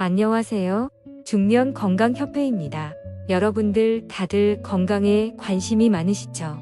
안녕하세요. 중년 건강협회입니다. 여러분들 다들 건강에 관심이 많으시죠?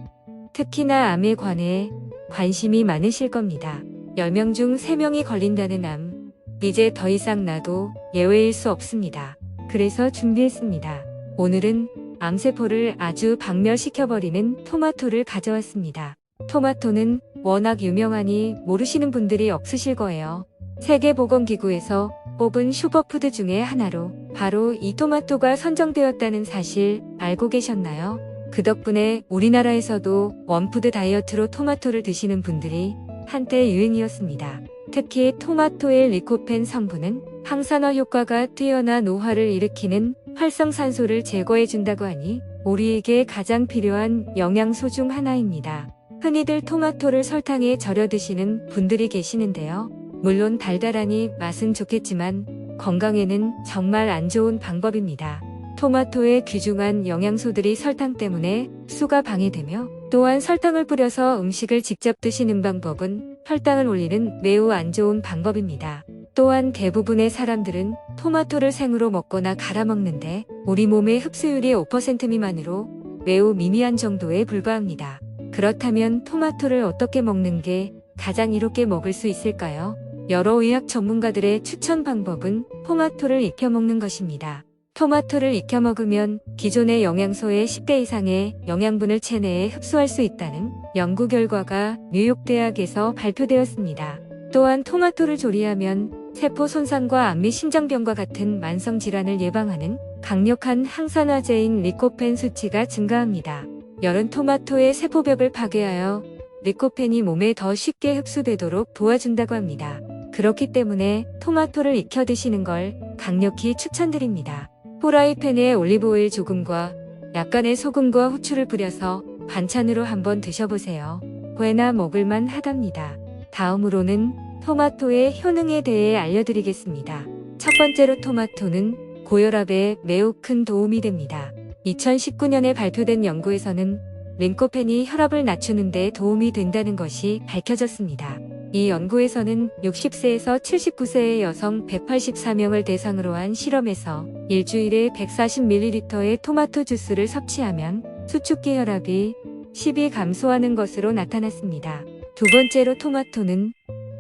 특히나 암에 관해 관심이 많으실 겁니다. 10명 중 3명이 걸린다는 암. 이제 더 이상 나도 예외일 수 없습니다. 그래서 준비했습니다. 오늘은 암세포를 아주 박멸시켜버리는 토마토를 가져왔습니다. 토마토는 워낙 유명하니 모르시는 분들이 없으실 거예요. 세계보건기구에서 뽑은 슈퍼푸드 중에 하나로 바로 이 토마토가 선정되었다는 사실 알고 계셨나요? 그 덕분에 우리나라에서도 원푸드 다이어트로 토마토를 드시는 분들이 한때 유행이었습니다. 특히 토마토의 리코펜 성분은 항산화 효과가 뛰어나 노화를 일으키는 활성산소를 제거해준다고 하니 우리에게 가장 필요한 영양소 중 하나입니다. 흔히들 토마토를 설탕에 절여 드시는 분들이 계시는데요. 물론 달달하니 맛은 좋겠지만 건강에는 정말 안 좋은 방법입니다. 토마토의 귀중한 영양소들이 설탕 때문에 흡수가 방해되며 또한 설탕을 뿌려서 음식을 직접 드시는 방법은 혈당을 올리는 매우 안 좋은 방법입니다. 또한 대부분의 사람들은 토마토를 생으로 먹거나 갈아 먹는데 우리 몸의 흡수율이 5% 미만으로 매우 미미한 정도에 불과합니다. 그렇다면 토마토를 어떻게 먹는 게 가장 이롭게 먹을 수 있을까요? 여러 의학 전문가들의 추천 방법은 토마토를 익혀 먹는 것입니다. 토마토를 익혀 먹으면 기존의 영양소의 10배 이상의 영양분을 체내에 흡수할 수 있다는 연구 결과가 뉴욕대학에서 발표되었습니다. 또한 토마토를 조리하면 세포 손상과 암및 심장병과 같은 만성 질환을 예방하는 강력한 항산화제인 리코펜 수치가 증가합니다. 열은 토마토의 세포벽을 파괴하여 리코펜이 몸에 더 쉽게 흡수되도록 도와준다고 합니다. 그렇기 때문에 토마토를 익혀 드시는 걸 강력히 추천드립니다. 후라이팬에 올리브오일 조금과 약간의 소금과 후추를 뿌려서 반찬으로 한번 드셔보세요. 회나 먹을만 하답니다. 다음으로는 토마토의 효능에 대해 알려드리겠습니다. 첫 번째로 토마토는 고혈압에 매우 큰 도움이 됩니다. 2019년에 발표된 연구에서는 린코펜이 혈압을 낮추는 데 도움이 된다는 것이 밝혀졌습니다. 이 연구에서는 60세에서 79세의 여성 184명을 대상으로 한 실험에서 일주일에 140ml의 토마토 주스를 섭취하면 수축기 혈압이 10이 감소하는 것으로 나타났습니다. 두 번째로 토마토는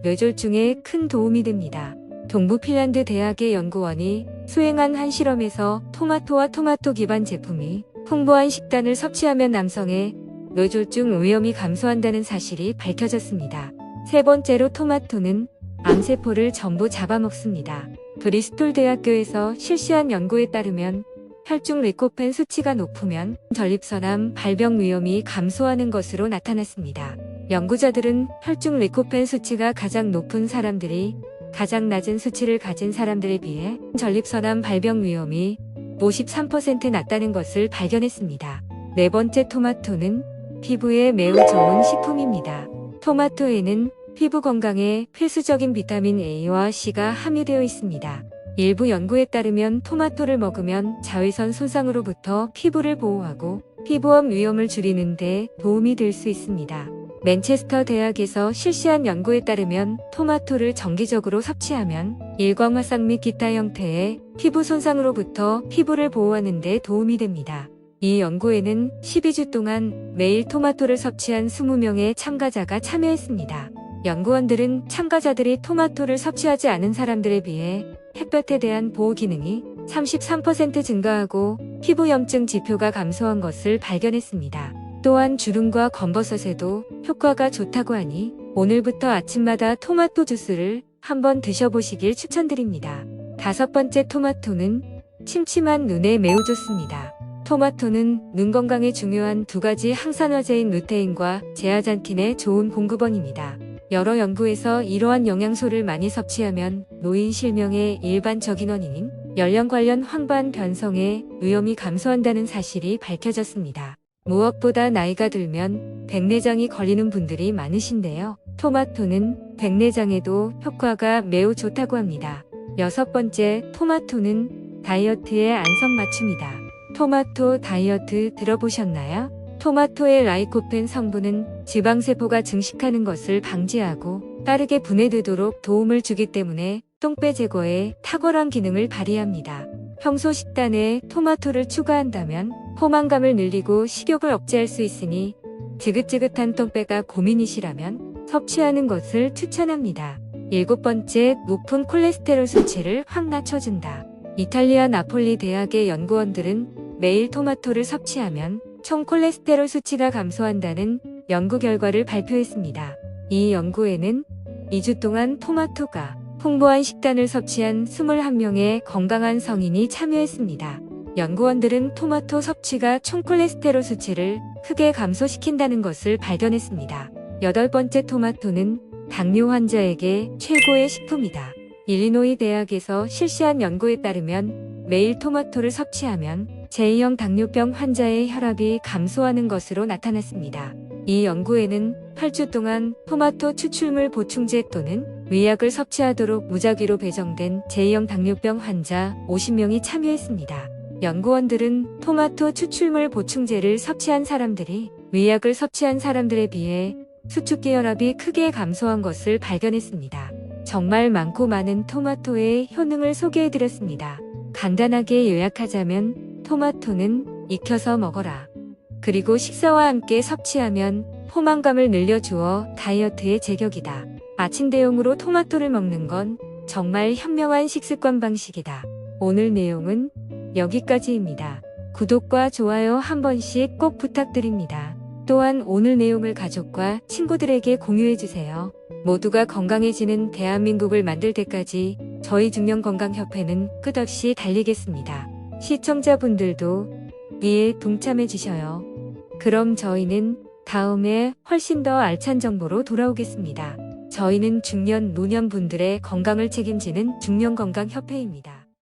뇌졸중에 큰 도움이 됩니다. 동부 핀란드 대학의 연구원이 수행한 한 실험에서 토마토와 토마토 기반 제품이 풍부한 식단을 섭취하면 남성의 뇌졸중 위험이 감소한다는 사실이 밝혀졌습니다. 세 번째로 토마토는 암세포를 전부 잡아먹습니다. 브리스톨 대학교에서 실시한 연구에 따르면 혈중 리코펜 수치가 높으면 전립선암 발병 위험이 감소하는 것으로 나타났습니다. 연구자들은 혈중 리코펜 수치가 가장 높은 사람들이 가장 낮은 수치를 가진 사람들에 비해 전립선암 발병 위험이 53% 낮다는 것을 발견했습니다. 네 번째 토마토는 피부에 매우 좋은 식품입니다. 토마토에는 피부 건강에 필수적인 비타민 A와 C가 함유되어 있습니다. 일부 연구에 따르면 토마토를 먹으면 자외선 손상으로부터 피부를 보호하고 피부암 위험을 줄이는 데 도움이 될 수 있습니다. 맨체스터 대학에서 실시한 연구에 따르면 토마토를 정기적으로 섭취하면 일광화상 및 기타 형태의 피부 손상으로부터 피부를 보호하는 데 도움이 됩니다. 이 연구에는 12주 동안 매일 토마토를 섭취한 20명의 참가자가 참여했습니다. 연구원들은 참가자들이 토마토를 섭취하지 않은 사람들에 비해 햇볕에 대한 보호 기능이 33% 증가하고 피부염증 지표가 감소한 것을 발견했습니다. 또한 주름과 검버섯에도 효과가 좋다고 하니 오늘부터 아침마다 토마토 주스를 한번 드셔보시길 추천드립니다. 다섯 번째 토마토는 침침한 눈에 매우 좋습니다. 토마토는 눈 건강에 중요한 두 가지 항산화제인 루테인과 제아잔틴의 좋은 공급원입니다. 여러 연구에서 이러한 영양소를 많이 섭취하면 노인 실명의 일반적인 원인인 연령 관련 황반 변성의 위험이 감소한다는 사실이 밝혀졌습니다. 무엇보다 나이가 들면 백내장이 걸리는 분들이 많으신데요. 토마토는 백내장에도 효과가 매우 좋다고 합니다. 여섯 번째, 토마토는 다이어트의 안성맞춤이다. 토마토 다이어트 들어보셨나요? 토마토의 라이코펜 성분은 지방세포가 증식하는 것을 방지하고 빠르게 분해되도록 도움을 주기 때문에 똥배 제거에 탁월한 기능을 발휘합니다. 평소 식단에 토마토를 추가한다면 포만감을 늘리고 식욕을 억제할 수 있으니 지긋지긋한 똥배가 고민이시라면 섭취하는 것을 추천합니다. 일곱 번째, 높은 콜레스테롤 수치를 확 낮춰준다. 이탈리아 나폴리 대학의 연구원들은 매일 토마토를 섭취하면 총 콜레스테롤 수치가 감소한다는 연구 결과를 발표했습니다. 이 연구에는 2주 동안 토마토가 풍부한 식단을 섭취한 21명의 건강한 성인이 참여했습니다. 연구원들은 토마토 섭취가 총 콜레스테롤 수치를 크게 감소시킨다는 것을 발견했습니다. 여덟 번째 토마토는 당뇨 환자에게 최고의 식품이다. 일리노이 대학에서 실시한 연구에 따르면 매일 토마토를 섭취하면 제2형 당뇨병 환자의 혈압이 감소하는 것으로 나타났습니다. 이 연구에는 8주 동안 토마토 추출물 보충제 또는 위약을 섭취하도록 무작위로 배정된 제2형 당뇨병 환자 50명이 참여했습니다. 연구원들은 토마토 추출물 보충제를 섭취한 사람들이 위약을 섭취한 사람들에 비해 수축기 혈압이 크게 감소한 것을 발견했습니다. 정말 많고 많은 토마토의 효능을 소개해드렸습니다. 간단하게 요약하자면 토마토는 익혀서 먹어라. 그리고 식사와 함께 섭취하면 포만감을 늘려주어 다이어트의 제격이다. 아침 대용으로 토마토를 먹는 건 정말 현명한 식습관 방식이다. 오늘 내용은 여기까지입니다. 구독과 좋아요 한 번씩 꼭 부탁드립니다. 또한 오늘 내용을 가족과 친구들에게 공유해주세요. 모두가 건강해지는 대한민국을 만들 때까지 저희 중년건강협회는 끝없이 달리겠습니다. 시청자분들도 위에 동참해 주셔요. 그럼 저희는 다음에 훨씬 더 알찬 정보로 돌아오겠습니다. 저희는 중년 노년분들의 건강을 책임지는 중년건강협회입니다.